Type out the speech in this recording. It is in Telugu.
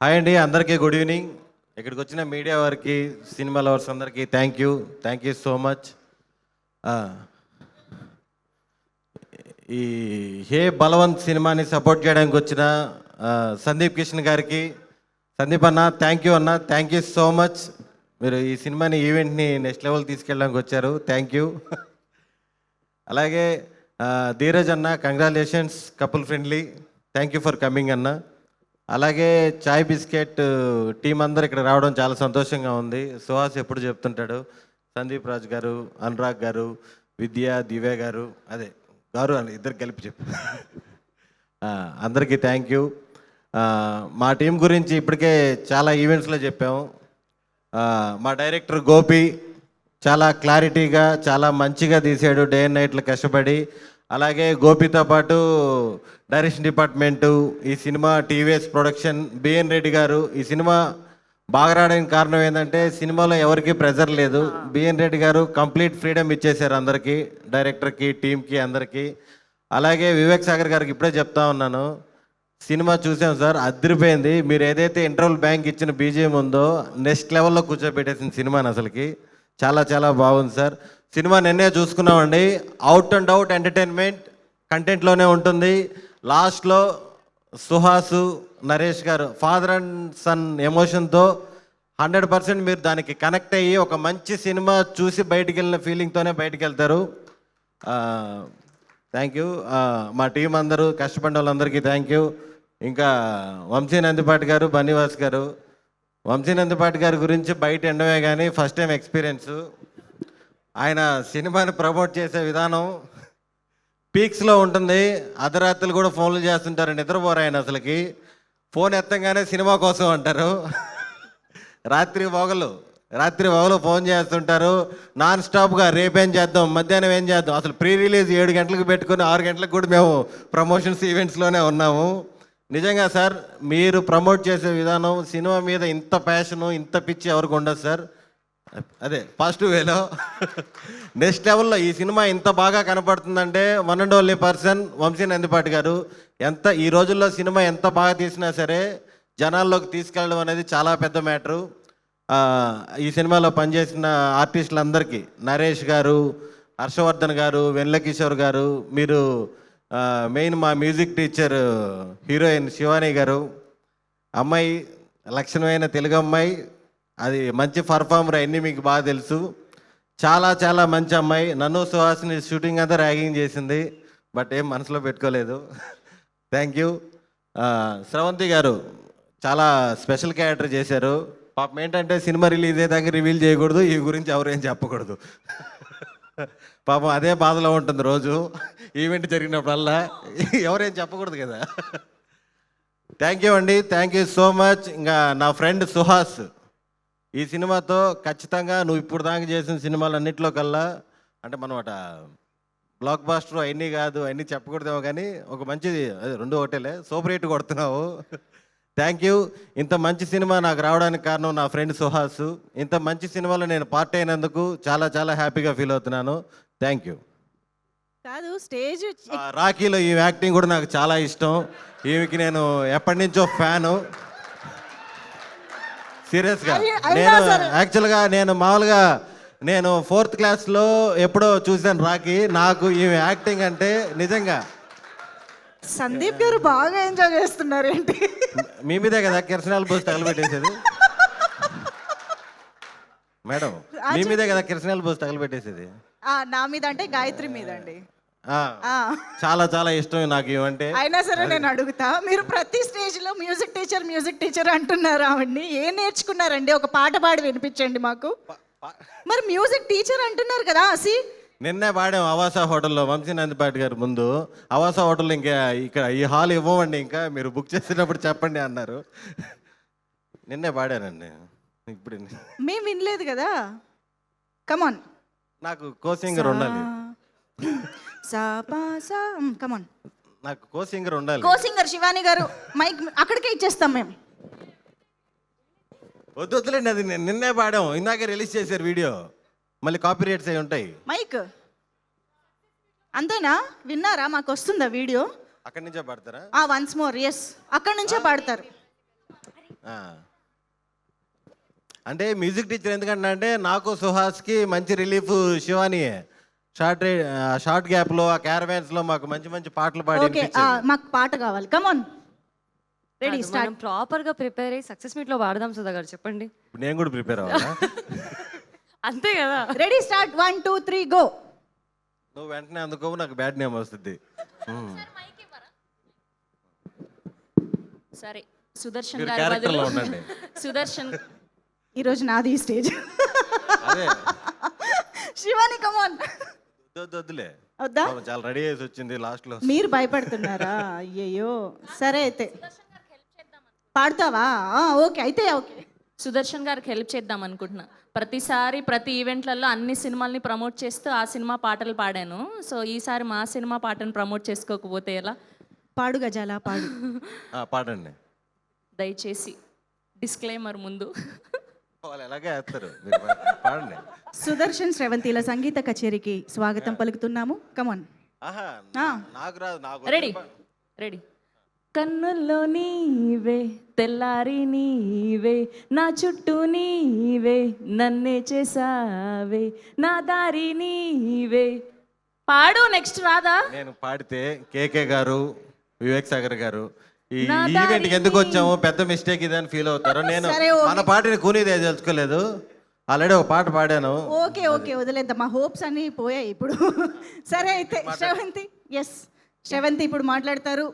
హాయ్ అండి అందరికీ గుడ్ ఈవినింగ్ ఇక్కడికి వచ్చిన మీడియా వారికి సినిమా లవర్స్ అందరికీ thank you thank you so much ఈ హే బలవంత్ సినిమాని సపోర్ట్ చేయడానికి వచ్చిన సందీప్ కిషన్ గారికి. సందీప్ అన్న థ్యాంక్ యూ అన్న థ్యాంక్ యూ సో మచ్ మీరు ఈ సినిమాని ఈవెంట్ని నెక్స్ట్ లెవెల్ తీసుకెళ్ళడానికి వచ్చారు. థ్యాంక్ యూ అలాగే ధీరజ్ అన్న congratulations couple friendly thank you for coming అన్న. అలాగే చాయ్ బిస్కెట్ టీం అందరు ఇక్కడ రావడం చాలా సంతోషంగా ఉంది. సుహాస్ ఎప్పుడు చెప్తుంటాడు? సందీప్ రాజ్ గారు అనురాగ్ గారు విద్య దివ్య గారు అదే గారు అని ఇద్దరు కలిపి చెప్పు. అందరికీ థ్యాంక్ యూ మా టీం గురించి ఇప్పటికే చాలా ఈవెంట్స్లో చెప్పాము. మా డైరెక్టర్ గోపి చాలా క్లారిటీగా చాలా మంచిగా తీసాడు. డే అండ్ నైట్లు కష్టపడి అలాగే గోపితో పాటు డైరెక్షన్ డిపార్ట్మెంటు ఈ cinema TVS production BN Reddy గారు ఈ సినిమా బాగా రావడానికి కారణం ఏంటంటే సినిమాలో ఎవరికి ప్రెజర్ లేదు. బిఎన్ రెడ్డి గారు కంప్లీట్ ఫ్రీడమ్ ఇచ్చేశారు అందరికీ డైరెక్టర్కి టీంకి అందరికీ. అలాగే వివేక్ సాగర్ గారికి ఇప్పుడే చెప్తా ఉన్నాను. సినిమా చూసాం సార్ అదిరిపోయింది. మీరు ఏదైతే ఇంటర్వల్ బ్యాంక్ ఇచ్చిన బీజిఎం ఉందో నెక్స్ట్ లెవెల్లో కూర్చోబెట్టేసిన సినిమాని అసలుకి. చాలా చాలా బాగుంది సార్. సినిమా నిన్నే చూసుకున్నామండి. అవుట్ అండ్ అవుట్ ఎంటర్టైన్మెంట్ కంటెంట్లోనే ఉంటుంది. లాస్ట్లో సుహాసు నరేష్ గారు ఫాదర్ అండ్ సన్ ఎమోషన్తో హండ్రెడ్ పర్సెంట్ మీరు దానికి కనెక్ట్ అయ్యి ఒక మంచి సినిమా చూసి బయటికి వెళ్ళిన ఫీలింగ్తోనే బయటికి వెళ్తారు. థ్యాంక్ యూ మా టీం అందరూ కష్టపడిన వాళ్ళందరికీ థ్యాంక్ యూ ఇంకా వంశీ నందిపాటి గారు బన్నీవాస్ గారు. వంశీ నందిపాటి గారి గురించి బయట ఎండమే కానీ ఫస్ట్ టైం ఎక్స్పీరియన్స్ ఆయన సినిమాని ప్రమోట్ చేసే విధానం పీక్స్లో ఉంటుంది. అర్ధరాత్రులు కూడా ఫోన్లు చేస్తుంటారు. నిద్రపోరు ఆయన అసలుకి. ఫోన్ ఎత్తంగానే సినిమా కోసం అంటారు. రాత్రి పొగలు రాత్రి పొగలు ఫోన్ చేస్తుంటారు. నాన్ స్టాప్గా రేపేం చేద్దాం? మధ్యాహ్నం ఏం చేద్దాం? అసలు ప్రీ రిలీజ్ ఏడు గంటలకు పెట్టుకుని ఆరు గంటలకు కూడా మేము ప్రమోషన్స్ ఈవెంట్స్లోనే ఉన్నాము. నిజంగా సార్ మీరు ప్రమోట్ చేసే విధానం సినిమా మీద ఇంత ప్యాషను ఇంత పిచ్చి ఎవరికి ఉండదు సార్. అదే పాజిటివ్ వేలో నెక్స్ట్ లెవెల్లో ఈ సినిమా ఇంత బాగా కనపడుతుందంటే one and only person Vamsi Nandipati గారు ఎంత ఈ రోజుల్లో సినిమా ఎంత బాగా తీసినా సరే జనాల్లోకి తీసుకెళ్ళడం అనేది చాలా పెద్ద మ్యాటరు. ఈ సినిమాలో పనిచేసిన ఆర్టిస్టులందరికీ నరేష్ గారు హర్షవర్ధన్ గారు వెన్లకిషోర్ గారు మీరు మెయిన్ మా మ్యూజిక్ టీచర్ హీరోయిన్ శివాని గారు అమ్మాయి లక్షణమైన తెలుగు అమ్మాయి అది మంచి పర్ఫార్మర్ అన్నీ మీకు బాగా తెలుసు. చాలా చాలా మంచి అమ్మాయి. నన్ను సుహాసిని షూటింగ్ అంతా ర్యాగింగ్ చేసింది బట్ ఏం మనసులో పెట్టుకోలేదు. థ్యాంక్ యూ స్రవంతి గారు చాలా స్పెషల్ క్యారెక్టర్ చేశారు. పాపం ఏంటంటే సినిమా రిలీజ్ అయ్యేదాకా రివీల్ చేయకూడదు ఈ గురించి ఎవరేం చెప్పకూడదు. పాపం అదే బాధలో ఉంటుంది రోజు. ఈవెంట్ జరిగినప్పుడల్లా ఎవరేం చెప్పకూడదు కదా. థ్యాంక్ యూ అండి. థ్యాంక్ యూ సో మచ్ ఇంకా నా ఫ్రెండ్ సుహాస్. ఈ సినిమాతో ఖచ్చితంగా నువ్వు ఇప్పుడు దాకా చేసిన సినిమాలన్నింటిలో కల్లా అంటే మనం అట బ్లాక్ బాస్టర్ అవన్నీ కాదు అవన్నీ చెప్పకూడదేమో కానీ ఒక మంచి అదే రెండు ఒకటేలే సూపర్ హిట్ కొడుతున్నావు. థ్యాంక్ యూ ఇంత మంచి సినిమా నాకు రావడానికి కారణం నా ఫ్రెండ్ సుహాస్. ఇంత మంచి సినిమాలో నేను పార్ట్ అయినందుకు చాలా చాలా హ్యాపీగా ఫీల్ అవుతున్నాను. థ్యాంక్ యూ కాదు స్టేజ్ రాఖీలో ఈ యాక్టింగ్ కూడా నాకు చాలా ఇష్టం. ఈమెకి నేను ఎప్పటి నుంచో ఫ్యాను. సీరియస్గా. నేను. యాక్చువల్గా నేను మామూలుగా నేను ఫోర్త్ క్లాస్లో ఎప్పుడో చూశాను రాఖీ. నాకు ఈమె యాక్టింగ్ అంటే నిజంగా. సందీప్ గారు బాగా ఎంజాయ్ చేస్తున్నారు ఏంటి? మీ మీదే కదా కిరసనాలు పోసి తగలబెట్టేసేది? మేడం మీ మీదే కదా కిరసనాలు పోసి తగలబెట్టేసేది? ఆ, నా మీద అంటే గాయత్రి మీద అండి చాలా చాలా ఇష్టం నాకు ఇవంటే అయినా సరే నేను అడుగుతా. మీరు ప్రతి స్టేజ్లో మ్యూజిక్ టీచర్ మ్యూజిక్ టీచర్ అంటున్నారు ఆవిడ్ని. ఏం నేర్చుకున్నారండి? ఒక పాట పాడి వినిపించండి మాకు. మరి మ్యూజిక్ టీచర్ అంటున్నారు కదా అసి నిన్నే పాడాం అవాసా హోటల్లో వంశీ నందిపాటి గారు ముందు. అవాసా హోటల్లో ఇంకా ఇక్కడ ఈ హాల్ ఇవ్వమండి ఇంకా. మీరు బుక్ చేసేటప్పుడు చెప్పండి అన్నారు. నిన్నే పాడానండి. ఇప్పుడు మేము వినలేదు కదా. కమాన్ నాకు కో సింగర్ ఉండాలి. కమాన్ నాకు కో సింగర్ ఉండాలి. కో సింగర్ శివాని గారు మైక్ అక్కడికే ఇచ్చేస్తాం మేము. వద్దు వద్దులేండి అది నేను నిన్నే పాడాం. ఇందాకే రిలీజ్ చేశారు వీడియో. మళ్ళీ కాపీ రేట్స్ అయి ఉంటాయి. మైక్. అంతేనా? విన్నారా? మాకు వస్తుందా వీడియో? అక్కడి నుంచే పాడతారా? ఆ వన్స్ మోర్ ఎస్ అక్కడ నుంచే పాడతారు. ఆ. అంటే మ్యూజిక్ టీచర్ ఎందుకంటే అంటే నాకు సుహాస్కి మంచి రిలీఫ్ శివాని షార్ట్ షార్ట్ గ్యాప్లో ఆ క్యారవాన్స్లో మాకు మంచి మంచి పాటలు పాడి ఓకే. మాకు పాట కావాలి. కమాన్ రెడీ స్టార్ట్ మనం ప్రాపర్గా ప్రిపేర్ అయ్యి సక్సెస్ మీట్లో వాడదాం సుధా గారు చెప్పండి. ఇప్పుడు నేను కూడా ప్రిపేర్ అవ్వాలా? అంతే కదా. Ready start one two three go నువ్వు వెంటనే అందుకో నాకు బ్యాడ్ నేమ్ వస్తుంది. ఉమ్. సరే. సుదర్శన్ మీరు గారి క్యారెక్టర్లో బదులు ఉండండి. సుదర్శన్ ఈరోజు నాది ఈ స్టేజ్ అదే. శివాని కమాన్ వద్దులే. వద్దా? పాపం చాలా రెడీ చేసి వచ్చింది లాస్ట్లో. మీరు భయపడుతున్నారా? అయ్యయ్యో. సరే అయితే. పాడతావా? ఆ, ఓకే. అయితే ఓకే. సుదర్శన్ గారికి హెల్ప్ చేద్దాం అనుకుంటున్నా. ప్రతిసారి ప్రతి ఈవెంట్లలో అన్ని సినిమాల్ని ప్రమోట్ చేస్తూ ఆ సినిమా పాటలు పాడాను. సో ఈసారి మా సినిమా పాటను ప్రమోట్ చేసుకోకపోతే ఎలా? పాడు గజాల పాడు. ఆ, పాడండి. దయచేసి డిస్క్లైమర్ ముందు. వాళ్ళు ఎలాగే వేస్తారు? మీరు పా- పాడండి. సుదర్శన్ శ్రవంతిల సంగీత కచేరీకి స్వాగతం పలుకుతున్నాము. కమాన్ ఆహా ఆ. నాకు రాదు నాకు రెడీ రెడీ కన్నుల్లో నీవే తెల్లారి నీవే నా చుట్టూ నీవే నన్నే చేసావే నా దారి నీవే. పాడు నెక్స్ట్ రాదా నేను పాడితే కేకే గారు వివేక్ సాగర్ గారు ఈ నా ఈవెంట్కి ఎందుకు వచ్చాము? పెద్ద మిస్టేక్ ఇదని ఫీల్ అవుతారు. నేను. మన పాటని కూనీదే తెలుసుకోలేదు. ఆల్రెడీ ఒక పాట పాడాను. ఓకే ఓకే వదిలేద్దాం. మా హోప్స్ అన్నీ పోయాయి ఇప్పుడు. సరే అయితే శ్రవంతి ఎస్ శ్రవంతి ఇప్పుడు మాట్లాడతారు.